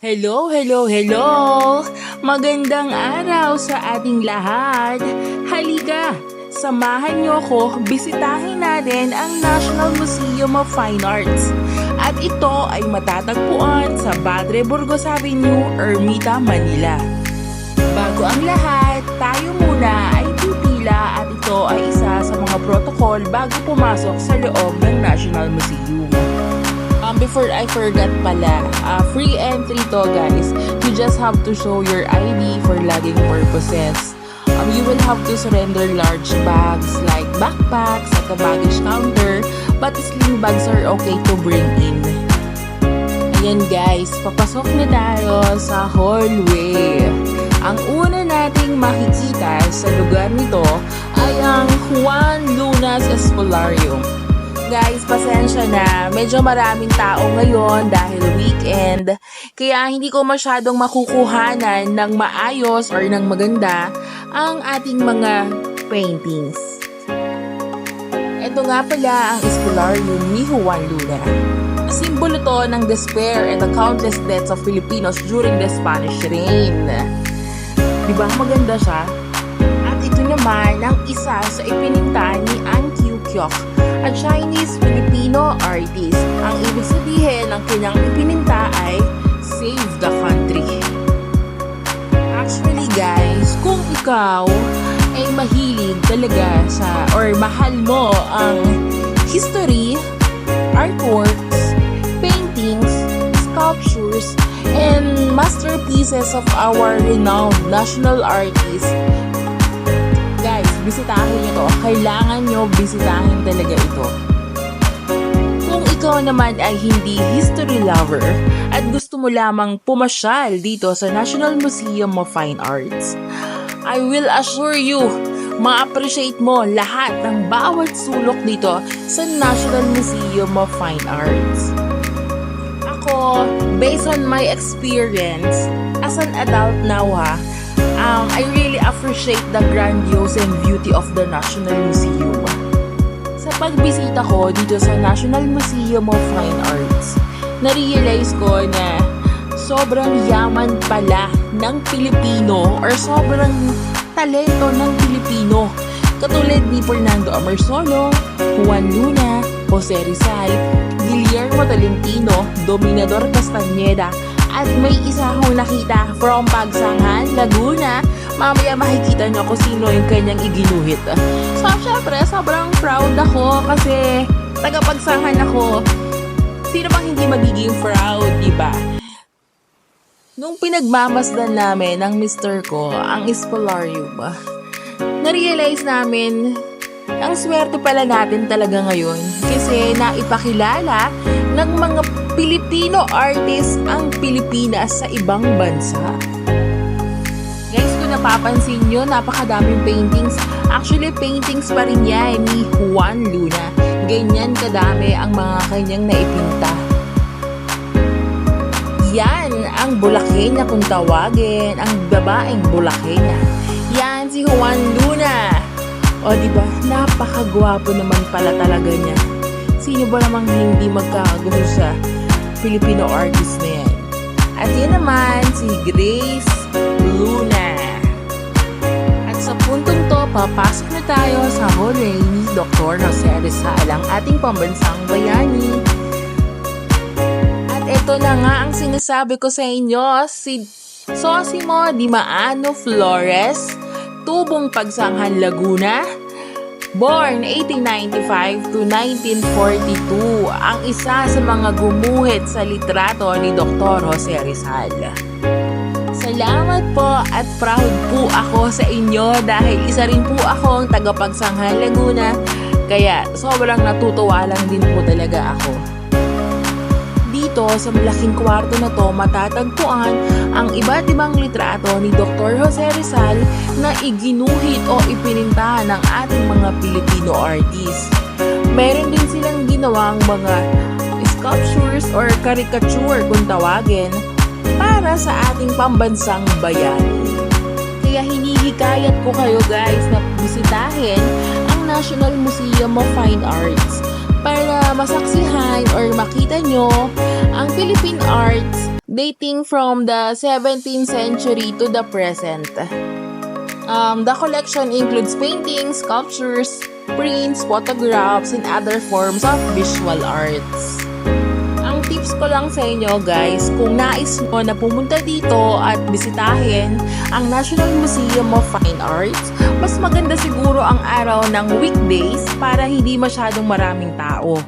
Hello, hello, hello! Magandang araw sa ating lahat! Halika! Samahan niyo ako, bisitahin natin ang National Museum of Fine Arts. At ito ay matatagpuan sa Padre Burgos Avenue, Ermita, Manila. Bago ang lahat, tayo muna ay pipila at ito ay isa sa mga protocol bago pumasok sa loob ng National Museum. Before I forgot pala, uh, free entry to guys. You just have to show your ID for logging purposes. Um, you will have to surrender large bags like backpacks at the baggage counter, but slim bags are okay to bring in. Ayan guys, papasok na tayo sa hallway. Ang una nating makikita sa lugar nito ay ang Juan Lunas Escolarium. Guys, pasensya na. Medyo maraming tao ngayon dahil weekend. Kaya hindi ko masyadong makukuhanan ng maayos or ng maganda ang ating mga paintings. Ito nga pala ang Escolarium ni Juan Luna. Simbolo to ng despair and the countless deaths of Filipinos during the Spanish reign. Di ba maganda siya? At ito naman ang isa sa ipininta ni An Kiu Kyok, a Chinese-Filipino artist. Ang ibig sabihin ng kanyang ipininta ay Save the Country. Actually guys, kung ikaw ay mahilig talaga sa or mahal mo ang history, artworks, paintings, sculptures, and masterpieces of our renowned national artists, bisitahin nyo to. Kailangan nyo bisitahin talaga ito. Kung ikaw naman ay hindi history lover at gusto mo lamang pumasyal dito sa National Museum of Fine Arts, I will assure you, ma-appreciate mo lahat ng bawat sulok dito sa National Museum of Fine Arts. Ako, based on my experience, as an adult now ha, um, I really appreciate the grandiose and beauty of the National Museum. Sa pagbisita ko dito sa National Museum of Fine Arts, na-realize ko na sobrang yaman pala ng Pilipino or sobrang talento ng Pilipino. Katulad ni Fernando Amorsolo, Juan Luna, Jose Rizal, Guillermo Tolentino, Dominador Castañeda, at may isa akong nakita from Pagsangan, Laguna. Mamaya makikita niyo kung sino yung kanyang iginuhit. So, syempre, sobrang proud ako kasi tagapagsangan ako. Sino bang hindi magiging proud, di ba? Nung pinagmamasdan namin ng mister ko ang Espolarium, na-realize namin ang swerte pala natin talaga ngayon kasi naipakilala ng mga Pilipino artists ang Pilipinas sa ibang bansa. Guys, kung napapansin nyo, napakadaming paintings. Actually, paintings pa rin yan ni Juan Luna. Ganyan kadami ang mga kanyang naipinta. Yan ang Bulakenya kung tawagin, ang babaeng Bulakenya. Yan si Juan Luna. O di ba, napakagwapo naman pala talaga niya. Sino ba namang hindi magkakagusto sa Filipino artist na yan? At yan naman si Grace Luna. At sa puntong to, papasok na tayo sa hallway ni Dr. Jose Rizal, ang ating pambansang bayani. At ito na nga ang sinasabi ko sa inyo, si Sosimo Di Maano Flores, Tubong Pagsanghan Laguna, Born 1895 to 1942, ang isa sa mga gumuhit sa litrato ni Dr. Jose Rizal. Salamat po at proud po ako sa inyo dahil isa rin po ako ang tagapagsanghan Laguna, kaya sobrang natutuwa lang din po talaga ako. Dito sa malaking kwarto na to matatagpuan ang iba't ibang litrato ni Dr. Jose Rizal na iginuhit o ipininta ng ating mga Pilipino artists. Meron din silang ginawang mga sculptures or caricature kung tawagin para sa ating pambansang bayani. Kaya hinihikayat ko kayo guys na bisitahin ang National Museum of Fine Arts para masaksihan or makita nyo ang Philippine arts dating from the 17th century to the present. Um, the collection includes paintings, sculptures, prints, photographs, and other forms of visual arts. Tips ko lang sa inyo guys, kung nais mo na pumunta dito at bisitahin ang National Museum of Fine Arts, mas maganda siguro ang araw ng weekdays para hindi masyadong maraming tao.